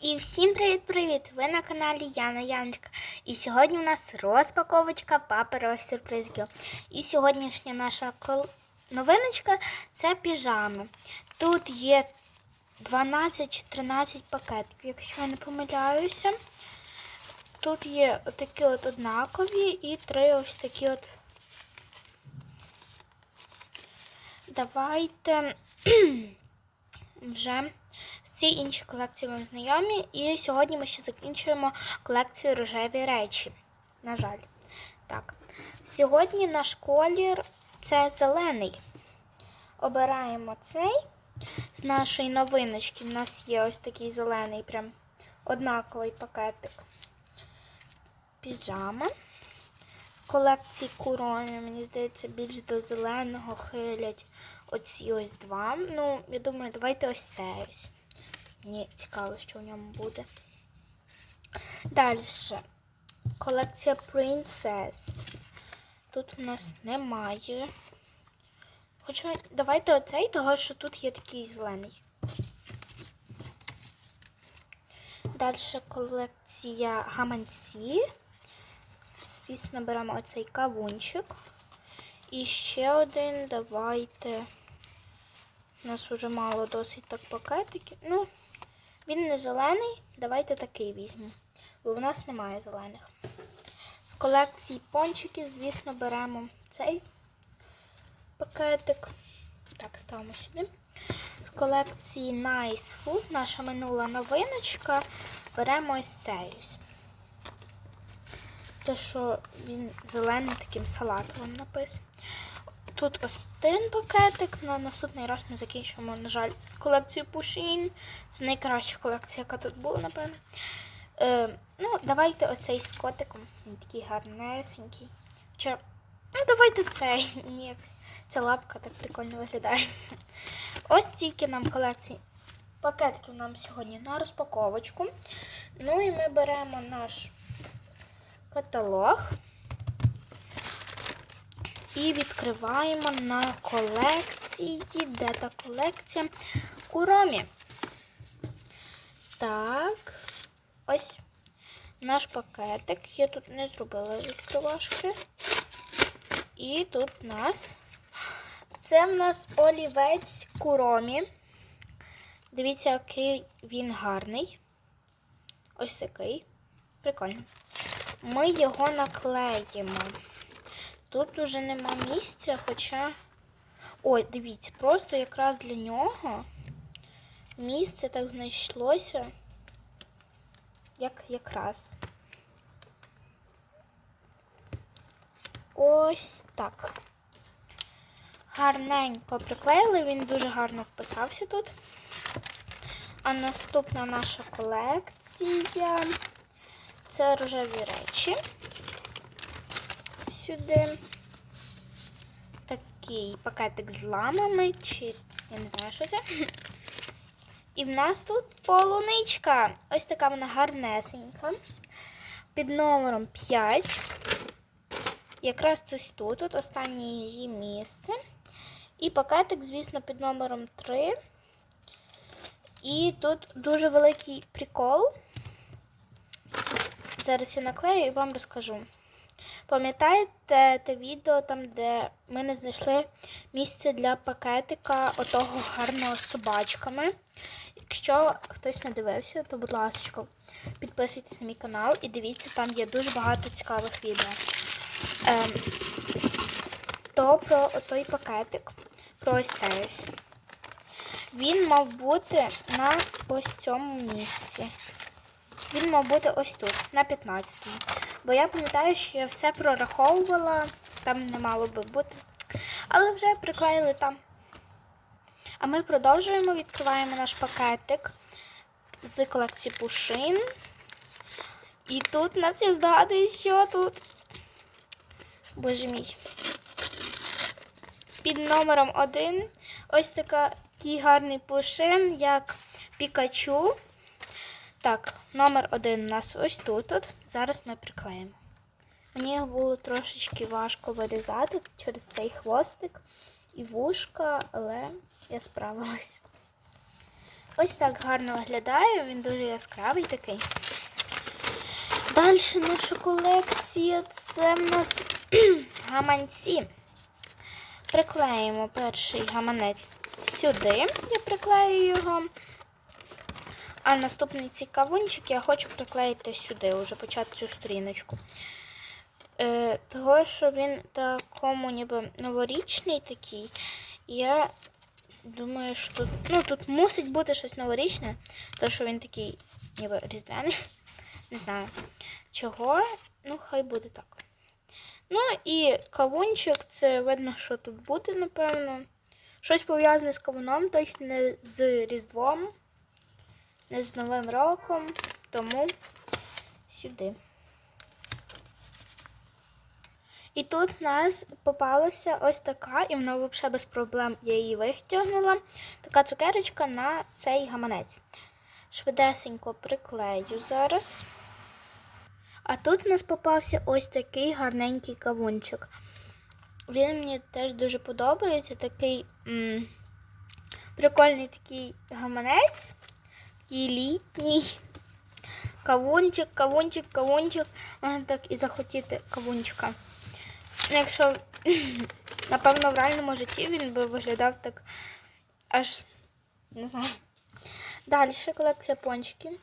І всім привіт-привіт! Ви на каналі Яна Яночка. І сьогодні у нас розпаковочка паперових сюрпризів. І сьогоднішня наша новиночка це піжами. Тут є 12 чи 13 пакетів, якщо я не помиляюся. Тут є такі от однакові і три ось такі от. Давайте вже ці інші колекції вам знайомі. І сьогодні ми ще закінчуємо колекцію рожеві речі. На жаль. Так. Сьогодні наш колір це зелений. Обираємо цей. З нашої новиночки. У нас є ось такий зелений, прям однаковий пакетик. Піжама. З колекції Куромі, мені здається, більш до зеленого хилять оці ось два. Ну, я думаю, давайте ось це ось. Мені цікаво, що в ньому буде. Далі. Колекція Princess. Тут у нас немає. Хоча давайте оцей, того що тут є такий зелений. Далі колекція гаманці. Звісно, беремо оцей кавунчик. І ще один, давайте. У нас вже мало досить так пакетиків. Ну, він не зелений, давайте такий візьмемо. Бо в нас немає зелених. З колекції пончиків, звісно, беремо цей пакетик. Так, ставимо сюди. З колекції Nice Food, наша минула новиночка, беремо ось цей ось. Те, що він зелений таким салатовим написаний. Тут ось один пакетик. На наступний раз ми закінчимо, на жаль, колекцію Пушін. Це найкраща колекція, яка тут була, напевно. Е, ну, давайте оцей з котиком. Він такий гарнесенький. Хоча, ну, давайте цей. Якось ця лапка так прикольно виглядає. Ось тільки нам колекції пакетків нам сьогодні на розпаковочку. Ну і ми беремо наш каталог. І відкриваємо на колекції. Де та колекція? Куромі. Так. Ось наш пакетик. Я тут не зробила відкривашки. І тут у нас. Це в нас олівець куромі. Дивіться, який він гарний. Ось такий. Прикольно. Ми його наклеїмо. Тут уже нема місця, хоча. Ой, дивіться, просто якраз для нього місце так знайшлося. Як якраз. Ось так. Гарненько приклеїли, він дуже гарно вписався тут. А наступна наша колекція це рожеві речі сюди такий пакетик з ламами, чи я не знаю, що це. І в нас тут полуничка. Ось така вона гарнесенька. Під номером 5. Якраз ось тут, тут останнє її місце. І пакетик, звісно, під номером 3. І тут дуже великий прикол. Зараз я наклею і вам розкажу. Пам'ятаєте те відео, там, де ми не знайшли місце для пакетика отого гарного з собачками? Якщо хтось не дивився, то, будь ласка, підписуйтесь на мій канал і дивіться, там є дуже багато цікавих відео. Ем, то про той пакетик, про ось цей ось. Він мав бути на ось цьому місці. Він мав бути ось тут, на 15-му. Бо я пам'ятаю, що я все прораховувала, там не мало би бути. Але вже приклеїли там. А ми продовжуємо, відкриваємо наш пакетик з колекції пушин. І тут нас я згадую, що тут. Боже мій. Під номером 1 ось такий гарний пушин, як Пікачу. Так, номер один у нас ось тут. От. Зараз ми приклеїмо. Мені було трошечки важко вирізати через цей хвостик і вушка, але я справилась. Ось так гарно виглядає, він дуже яскравий такий. Далі наша колекція це в нас гаманці. Приклеїмо перший гаманець сюди. Я приклею його. А наступний цей кавунчик я хочу приклеїти сюди, вже почати цю сторіночку. Е, того, що він такому ніби новорічний такий. Я думаю, що тут, ну, тут мусить бути щось новорічне, тому що він такий ніби різдвяний. Не знаю чого. Ну, хай буде так. Ну і кавунчик, це видно, що тут буде, напевно. Щось пов'язане з кавуном, точно не з Різдвом, не з Новим роком. Тому сюди. І тут в нас попалася ось така, і вона взагалі без проблем я її витягнула. Така цукерочка на цей гаманець. Швидесенько приклею зараз. А тут в нас попався ось такий гарненький кавунчик. Він мені теж дуже подобається. Такий м прикольний такий гаманець, такий літній. Кавунчик, кавунчик, кавунчик. Можна так і захотіти кавунчика. Якщо, напевно, в реальному житті він би виглядав так аж не знаю. Далі колекція пончиків.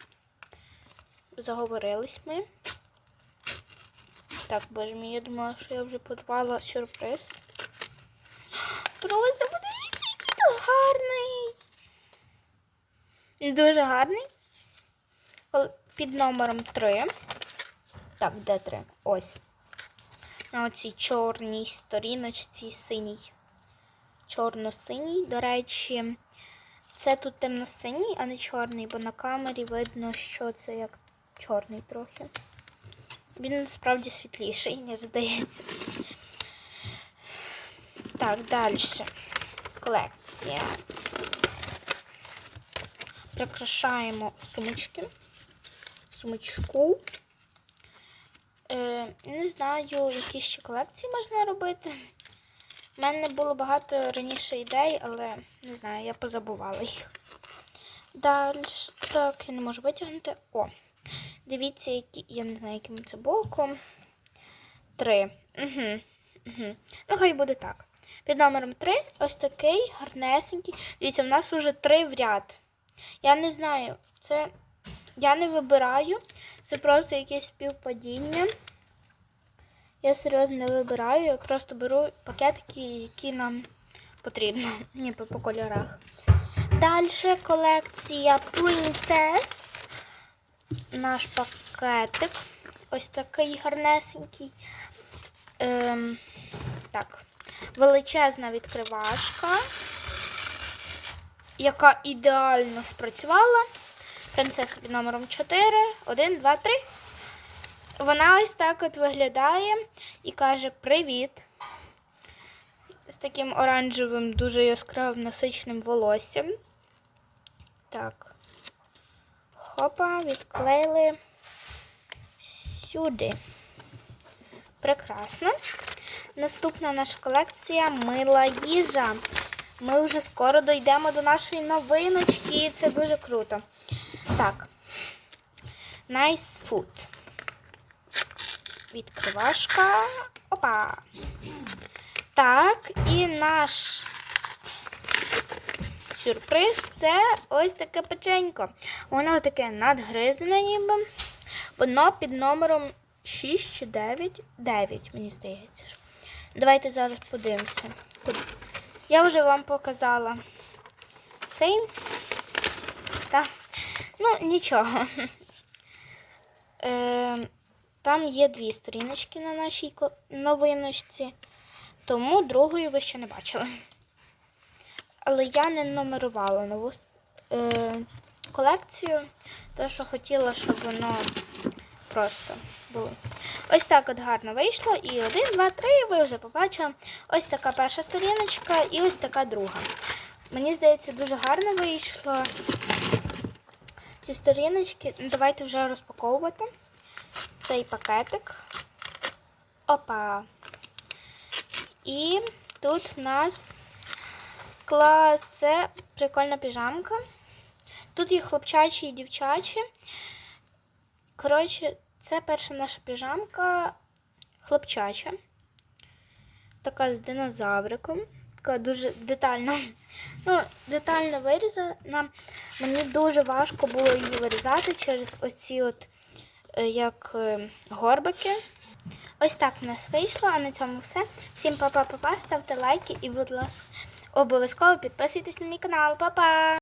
Заговорились ми. Так, боже мій, я думала, що я вже порвала сюрприз. Просто подивіться, який то гарний. Він Дуже гарний. Під номером 3. Так, де 3? Ось. На оцій чорній сторіночці синій. Чорно-синій. До речі, це тут темно-синій, а не чорний, бо на камері видно, що це як чорний трохи. Він насправді світліший, ніж здається. Так, далі. Колекція. Прикрашаємо сумочки. Сумочку. Е, не знаю, які ще колекції можна робити. У мене було багато раніше ідей, але не знаю, я позабувала їх. Далі, так, я не можу витягнути. О, дивіться, які, я не знаю, яким це боком. Три. Угу. Угу. Ну, хай буде так. Під номером 3 ось такий гарнесенький. Дивіться, в нас вже три в ряд. Я не знаю, це я не вибираю. Це просто якесь співпадіння. Я серйозно не вибираю, я просто беру пакетики, які нам потрібно, ніби по кольорах. Далі колекція Princess. Наш пакетик. Ось такий гарнесенький. Ем, так. Величезна відкривашка, яка ідеально спрацювала. Принцеса під номером 4. 1, 2, 3. Вона ось так от виглядає і каже Привіт. З таким оранжевим, дуже яскравим насичним волоссям. Так. Хопа, відклеїли сюди. Прекрасно. Наступна наша колекція мила їжа. Ми вже скоро дійдемо до нашої новиночки, і це дуже круто. Так. Nice food. Відкривашка. Опа. Так, і наш сюрприз це ось таке печенько. Воно таке надгризане ніби. Воно під номером 6 чи 9. 9, мені здається. Давайте зараз подивимося. Я вже вам показала цей. Так. Ну, нічого. Е, там є дві сторіночки на нашій новиночці, тому другої ви ще не бачили. Але я не номерувала нову е, колекцію, тому що хотіла, щоб воно просто було. Ось так от гарно вийшло. І один, два, три, ви вже побачили. Ось така перша сторіночка і ось така друга. Мені здається, дуже гарно вийшло. Ці сторіночки, ну, давайте вже розпаковувати цей пакетик. Опа. І тут в нас клас, це прикольна піжамка. Тут є хлопчачі і дівчачі. Коротше, це перша наша піжамка хлопчача. Така з динозавриком. Така дуже детально. Ну, детально вирізана. Мені дуже важко було її вирізати через ось ці от е, як е, горбики. Ось так в нас вийшло, а на цьому все. Всім па-па-па-па, ставте лайки і, будь ласка, обов'язково підписуйтесь на мій канал. Па-па!